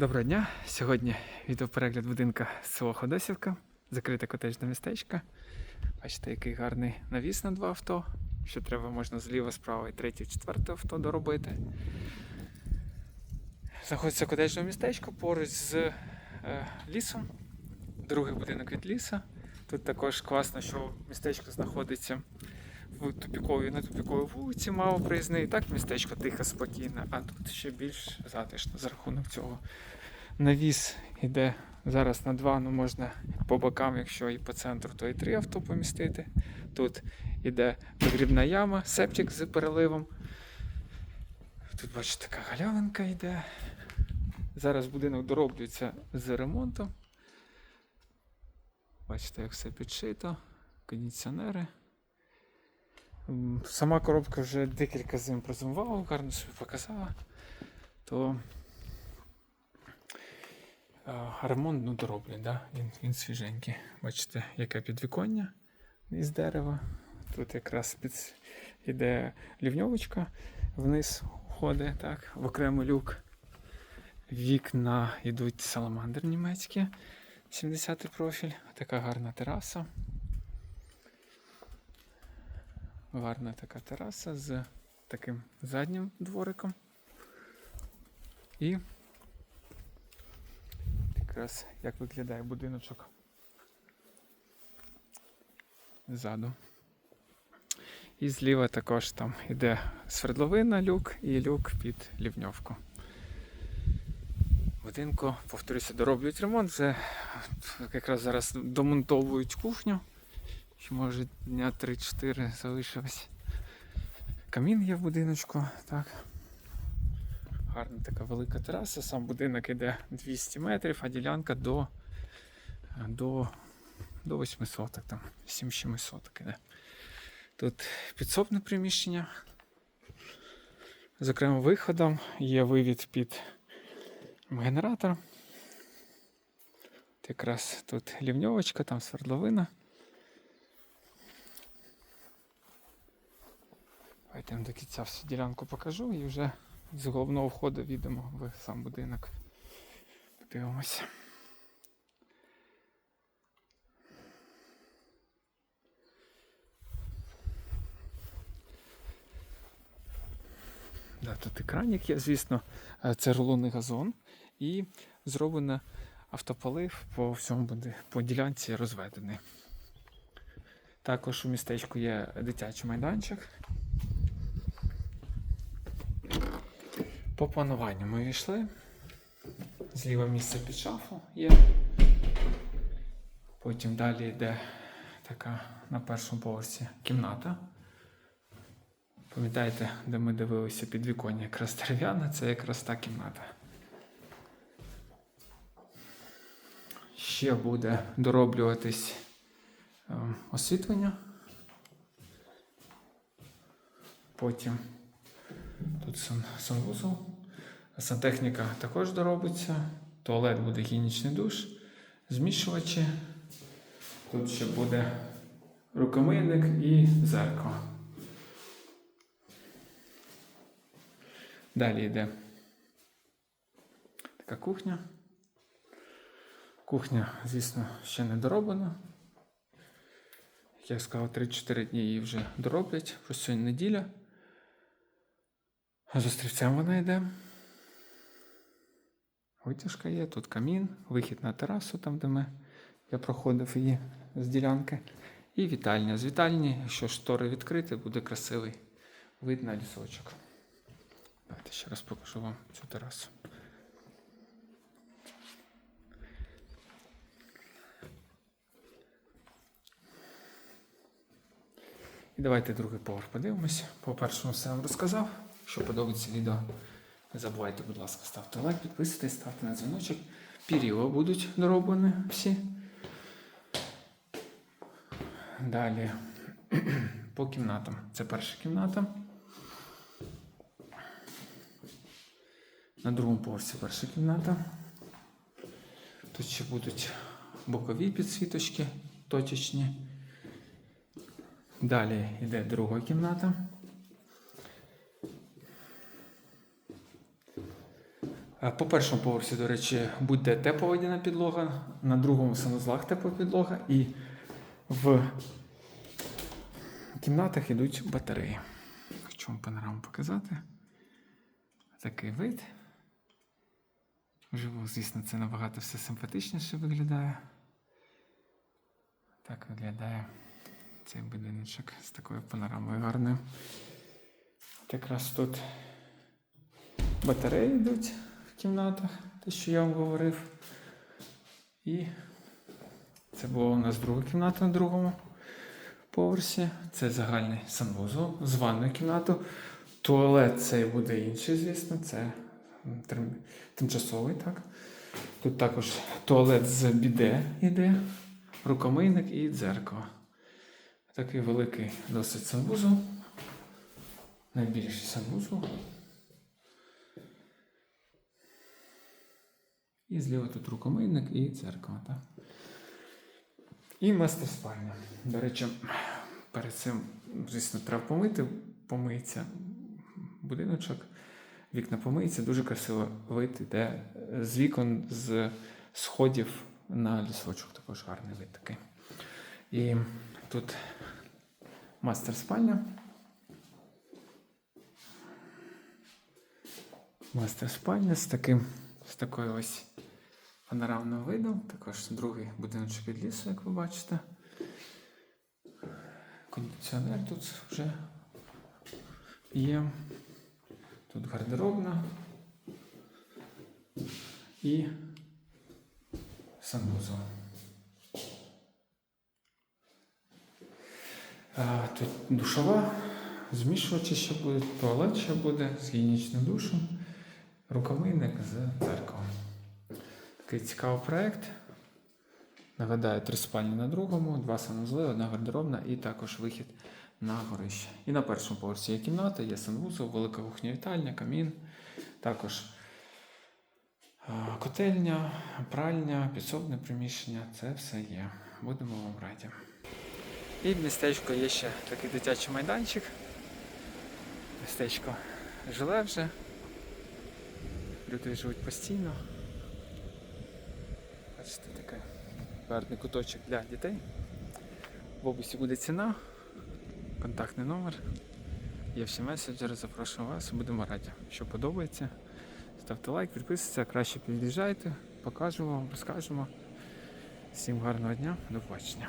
Доброго дня! Сьогодні відеоперегляд будинка село Ходосівка, закрите котежне містечко. Бачите, який гарний навіс на два авто. Що треба, можна зліва, справа і третє, четверте авто доробити. Знаходиться котежне містечко поруч з е, лісом. Другий будинок від ліса. Тут також класно, що містечко знаходиться тупіковій, на тупіковій вулиці, мало проїзний. І так містечко тихо, спокійне, а тут ще більш затишно за рахунок цього. Навіс іде зараз на два, ну можна по бокам, якщо і по центру, то і три авто помістити. Тут іде вигрібна яма, септик з переливом. Тут, бачите, така галявинка йде. Зараз будинок дороблюється з ремонтом. Бачите, як все підшито, кондиціонери. Сама коробка вже декілька зим прозумувала, гарно собі показала. То ремонт ну, дороблять, да? він, він свіженький. Бачите, яке підвіконня із дерева. Тут якраз під... іде лівньовочка, вниз ходить, так, в окремий люк. Вікна йдуть саламандр німецькі, 70-й профіль, така гарна тераса. Гарна така тераса з таким заднім двориком. І якраз як виглядає будиночок ззаду. І зліва також там іде свердловина люк і люк під лівньовку. Будинку, повторюся, дороблюють ремонт, вже якраз зараз домонтовують кухню. Ще може дня 3-4 залишилось. Камін є в будиночку, так. Гарна така велика тераса, сам будинок іде 200 метрів, а ділянка до, до, до 800, так, там 700 іде. Тут підсобне приміщення. З окремим виходом є вивід під генератор. Якраз тут лівньовочка, там свердловина. Давайте я вам до кінця всю ділянку покажу і вже з головного входу відемо в сам будинок. Подивимося. Да, тут екранік є, звісно, Е, це рулонний газон і зроблено автополив по всьому по ділянці розведений. Також у містечку є дитячий майданчик. По плануванню ми війшли. Зліва місце під шафу є. Потім далі йде така на першому поверсі кімната. Пам'ятаєте, де ми дивилися під віконня якраз дерев'яна, це якраз та кімната. Ще буде дороблюватись е, освітлення. Потім тут сан, санвузол. Сантехніка також доробиться. Туалет буде гігієнічний душ, змішувачі. Тут ще буде рукомийник і зеркало. Далі йде така кухня. Кухня, звісно, ще не дороблена. Як я сказав, 3-4 дні її вже дороблять. Просто сьогодні неділя. З острівцем вона йде. Витяжка є, тут камін, вихід на терасу, там, де ми, я проходив її з ділянки. І вітальня. З вітальні, якщо штори відкрити, буде красивий вид на лісочок. Давайте ще раз покажу вам цю терасу. І давайте другий поверх подивимось. По першому все вам розказав. Якщо подобається відео, не забувайте, будь ласка, ставте лайк, підписуйтесь, ставте на дзвіночок. Піріо будуть дороблені всі. Далі по кімнатам. Це перша кімната. На другому поверсі перша кімната. Тут ще будуть бокові підсвіточки точечні. Далі йде друга кімната. По першому поверсі, до речі, буде тепловодяна підлога, на другому санузлах тепла підлога і в кімнатах йдуть батареї. Хочу вам панораму показати. Такий вид. Вживу, звісно, це набагато все симпатичніше виглядає. Так виглядає цей будиночок з такою панорамою гарною. Якраз тут батареї йдуть кімнатах, те, що я вам говорив. І це була у нас друга кімната на другому поверсі. Це загальний санвузол з ванною кімнатою. Туалет цей буде інший, звісно, це тимчасовий, так. Тут також туалет з біде йде, рукомийник і дзеркало. Такий великий досить санвузол. Найбільший санвузол. І зліва тут рукомийник і дзеркало. Так? І мастер спальня. До речі, перед цим, звісно, треба помити, помиється будиночок, вікна помиється, дуже красиво вид іде з вікон, з сходів на лісочок. Також гарний вид такий. І тут мастер спальня. Мастер спальня з таким, з такою ось панорамним видом. Також другий будиночок від лісу, як ви бачите. Кондиціонер тут вже є. Тут гардеробна і санвузол. А, Тут душова, змішувачі ще буде, туалет ще буде з гігієнічним душем, рукомийник з дзеркалом. Такий цікавий проєкт. Нагадаю, три спальні на другому, два санузли, одна гардеробна і також вихід на горище. І на першому поверсі є кімната, є санвузол, велика кухня вітальня, камін, також котельня, пральня, підсобне приміщення. Це все є. Будемо вам раді. І в містечку є ще такий дитячий майданчик. Містечко жиле вже. Люди живуть постійно. Бачите, такий гарний куточок для дітей. В описі буде ціна, контактний номер. Є всі меседжери, запрошую вас, будемо раді. Що подобається, ставте лайк, підписуйтесь, краще під'їжджайте, покажемо вам, розкажемо. Всім гарного дня, до побачення.